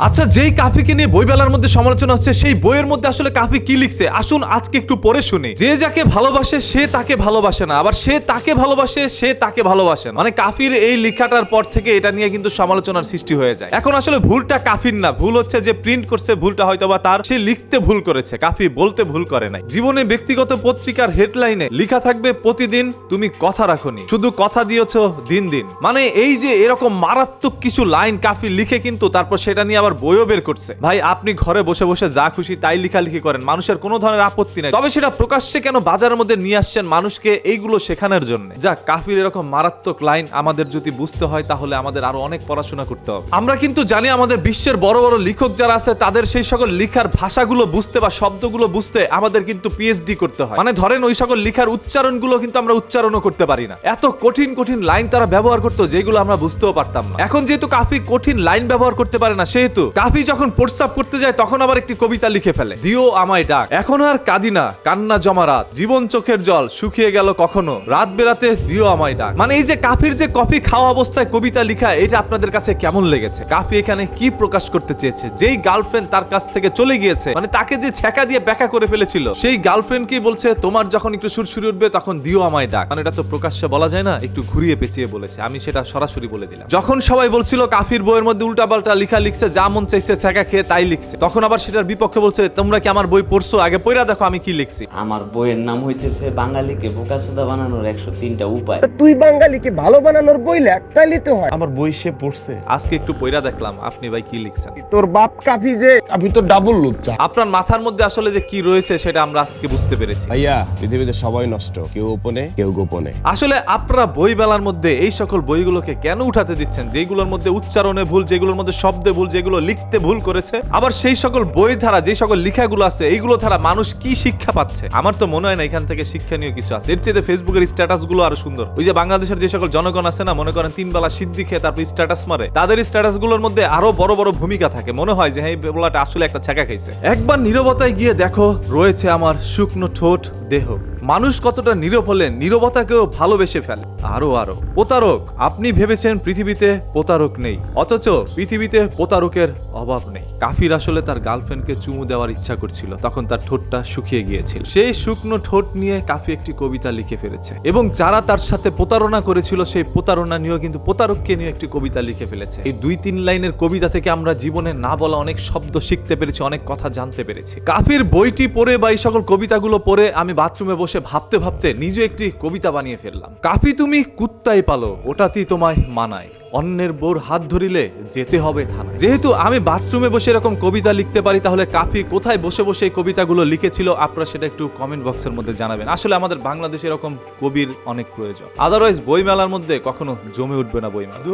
আচ্ছা যেই কাফিকে নিয়ে বই বেলার মধ্যে সমালোচনা হচ্ছে, সেই বইয়ের মধ্যে আসলে কাফি কি লিখছে? আসুন আজকে একটু পরে শুনি। যে যাকে ভালোবাসে, সে তাকে ভালোবাসে না। আবার সে তাকে ভালোবাসে, সে তাকে ভালোবাসে না। মানে কাফির এই লেখাটার পর থেকে এটা নিয়ে কিন্তু সমালোচনার সৃষ্টি হয়ে যায়। এখন আসলে ভুলটা কাফির না। ভুল হচ্ছে যে প্রিন্ট করছে, ভুলটা হয়তো বা তার। সে লিখতে ভুল করেছে। কাফি বলতে ভুল করে নাই। জীবনে ব্যক্তিগত পত্রিকার হেডলাইনে লেখা থাকবে, প্রতিদিন তুমি কথা রাখনি। শুধু কথা দিয়েছ দিন দিন। মানে এই যে এরকম মারাত্মক কিছু লাইন কাফি লিখে কিন্তু তারপর সেটা নিয়ে আবার বইও বের করছে। ভাই, আপনি ঘরে বসে বসে যা খুশি তাই লেখালেখি করেন। মানুষের কোনো ধরনের আপত্তি নেই। তবে সেটা প্রকাশ্যে কেন বাজারের মধ্যে নিয়ে আসছেন মানুষকে, এইগুলো শেখানোর জন্য? যা, কাফির এরকম মারাত্মক লাইন আমাদের যদি বুঝতে হয়, তাহলে আমাদের আরও অনেক পড়াশোনা করতে হবে। আমরা কিন্তু জানি আমাদের বিশ্বের বড় বড় লেখক যারা আছে, তাদের সেই সকল লেখার ভাষাগুলো বুঝতে বা শব্দগুলো বুঝতে আমাদের কিন্তু পিএইচডি করতে হয়। মানে ধরেন ওই সকল লেখার উচ্চারণগুলো কিন্তু আমরা উচ্চারণও করতে পারি না। এত কঠিন কঠিন লাইন তারা ব্যবহার করতো, যেগুলো আমরা বুঝতেও পারতাম না। এখন যেহেতু কাফি কঠিন লাইন ব্যবহার করতে পারে না, সেহেতু কাফি যখন প্রস্তাব করতে যায়, তখন আবার একটি কবিতা লিখে ফেলে। দিও আমায় ডাক, এখন আর কাঁদি না, কান্না জমা রাত, জীবন চোখের জল, শুকিয়ে গেল কখনো, রাত বেরাতে দিও আমায় ডাক। মানে এই যে কাফির যে কফি খাওয়া অবস্থায় কবিতা লিখা, এটা আপনাদের কাছে কেমন লেগেছে? কাফি এখানে কি প্রকাশ করতে চেয়েছে? যেই গার্লফ্রেন্ড তার কাছ থেকে চলে গিয়েছে মানে তাকে যে ছ্যাঁকা দিয়ে ব্যাকা করে ফেলেছিল, সেই গার্লফ্রেন্ড কি বলছে, তোমার যখন একটু সুরসুরি উঠবে, তখন দিও আমায় ডাক। মানে এটা তো প্রকাশ্যে বলা যায় না, একটু ঘুরিয়ে পেঁচিয়ে বলেছে। আমি সেটা সরাসরি বলে দিলাম। যখন সবাই বলছিল, কাফির বইয়ের মধ্যে উল্টাপাল্টা লিখা লিখছে, যা মন চাইছে ছ্যাঁকা খেয়ে তাই লিখছে। তখন আবার সেটার বিপক্ষে বলছে তোমরা কি আমার বই পড়ছো? আগে পড়া দেখো আমি কি লিখছি। আমার বইয়ের নাম হইতেছে বাঙালিকে বোকাসোদা বানানোর একশো তিনটা উপায়। তুই বাঙালিকে ভালো বানানোর বই লেখ তাইলে তো হয়। আমার বই সে পড়ছে। আজকে একটু পড়া দেখলাম আপনি ভাই কি লিখছেন? তোর বাপ কাফি যে আমি তো ডাবল লুচ্চা। আপনার মাথার মধ্যে আসলে যে কি রয়েছে সেটা আমরা আজকে বুঝতে পেরেছি। ভাইয়া পৃথিবীতে সবাই নষ্ট কেউ গোপনে কেউ গোপনে। আসলে আপনারা বই বেলার মধ্যে এই সকল বইগুলোকে কেন উঠাতে দিচ্ছেন? যেগুলোর মধ্যে উচ্চারণে ভুল যেগুলোর মধ্যে শব্দে ভুল যেগুলো লিখতে ভুল করেছে, আবার সেই সকল বই ধারা, যে সকল লেখাগুলো আছে, এইগুলো ধারা মানুষ কি শিক্ষা পাচ্ছে? আমার তো মনে হয় না এখান থেকে শিক্ষণীয় কিছু আছে। এর চেয়ে ফেসবুকের স্ট্যাটাসগুলো আরও সুন্দর। ওই যে বাংলাদেশের যে সকল জনগণ আছে না, মনে করেন তিন বেলা সিদ্ধি খেয়ে তারপর স্ট্যাটাস মারে, তাদের স্ট্যাটাসগুলোর মধ্যে আরও বড় বড় ভূমিকা থাকে। মনে হয় যে হ্যাঁ এই আসলে একটা ছ্যাঁকা খাইছে। একবার নীরবতায় গিয়ে দেখো, রয়েছে আমার শুকনো ঠোঁট দেহ। মানুষ কতটা নীরব হলে নীরবতাকেও ভালোবেসে ফেলে। আরও আরও। প্রতারক, আপনি ভেবেছেন পৃথিবীতে প্রতারক নেই, অথচ পৃথিবীতে প্রতারকের অভাব নেই। কাফির আসলে তার গার্লফ্রেন্ডকে চুমু দেওয়ার ইচ্ছা করছিল, তখন তার ঠোঁটটা শুকিয়ে গিয়েছিল। সেই শুকনো ঠোঁট নিয়ে কাফি একটি কবিতা লিখে ফেলেছে, এবং যারা তার সাথে প্রতারণা করেছিল, সেই প্রতারণা নিয়েও কিন্তু প্রতারককে নিয়ে একটি কবিতা লিখে ফেলেছে। এই দুই তিন লাইনের কবিতা থেকে আমরা জীবনে না বলা অনেক শব্দ শিখতে পেরেছি, অনেক কথা জানতে পেরেছি। কাফির বইটি পড়ে বা এই সকল কবিতাগুলো পড়ে আমি বাথরুমে বসে ভাবতে ভাবতে নিজে একটি কবিতা বানিয়ে ফেললাম। কাফি তুমি কুত্তাই পালো ওটাতেই তোমায় মানায়। অন্যের বোর হাত ধরিলে যেতে হবে থানা যেহেতু আমি বাথরুমে বসে এরকম কবিতা লিখতে পারি তাহলে কাফি কোথায় বসে বসে এই কবিতাগুলো লিখেছিল আপনারা সেটা একটু কমেন্ট বক্সের মধ্যে জানাবেন। আসলে আমাদের বাংলাদেশে এরকম কবির অনেক প্রয়োজন। আদারওয়াইজ বইমেলার মধ্যে কখনো জমে উঠবে না বইমেলা। দু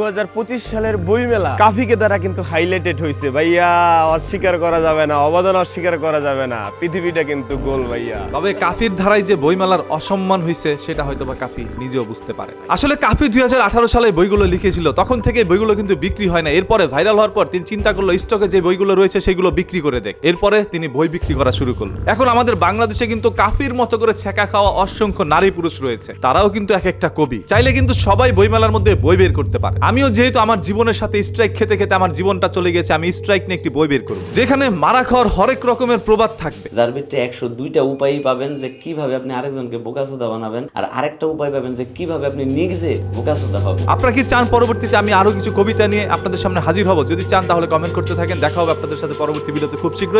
সালের বই মেলা কাফিকে দ্বারা কিন্তু হাইলাইটেড হয়েছে ভাইয়া অস্বীকার করা যাবে না অবদান অস্বীকার করা যাবে না। পৃথিবীটা কিন্তু গোল ভাইয়া। তবে কাফির ধারায় যে বইমেলার অসম্মান হয়েছে সেটা হয়তো বা কাফি নিজেও বুঝতে পারে আসলে কাফি দুই হাজার আঠারো সালে বইগুলো লিখেছিল তখন থেকে বইগুলো কিন্তু বিক্রি হয় না। এরপরে ভাইরাল হওয়ার পর তিনি চিন্তা করল স্টকে যে বইগুলো রয়েছে সেগুলো বিক্রি করে দেখ। এরপরে তিনি বই বিক্রি করা শুরু করল। এখন আমাদের বাংলাদেশে কিন্তু কাফির মতো করে ছেঁকা খাওয়া অসংখ্য নারী পুরুষ রয়েছে। তারাও কিন্তু এক একটা কবি। চাইলে কিন্তু সবাই বইমেলার মধ্যে বই বের করতে পারে। আমিও যেহেতু আমার জীবনের সাথে স্ট্রাইক খেতে খেতে আমার জীবনটা চলে গেছে আমি স্ট্রাইক নিয়ে একটি বই বের করব। যেখানে মারা খাওয়ার হরেক রকমের প্রবাদ থাকবে। যার ভিতরে একশো দুইটা উপায় পাবেন যে কীভাবে আপনি আরেকজনকে বোকাসোদা বানাবেন আর আরেকটা উপায় পাবেন যে কীভাবে আপনি নিজে বোকাসোদা হবেন। আপনারা কি চান পরবর্তীতে আমি আরও কিছু কবিতা নিয়ে আপনাদের সামনে হাজির হব। যদি চান তাহলে কমেন্ট করতে থাকেন। দেখা হবে আপনাদের সাথে পরবর্তী ভিডিওতে খুব শীঘ্রই।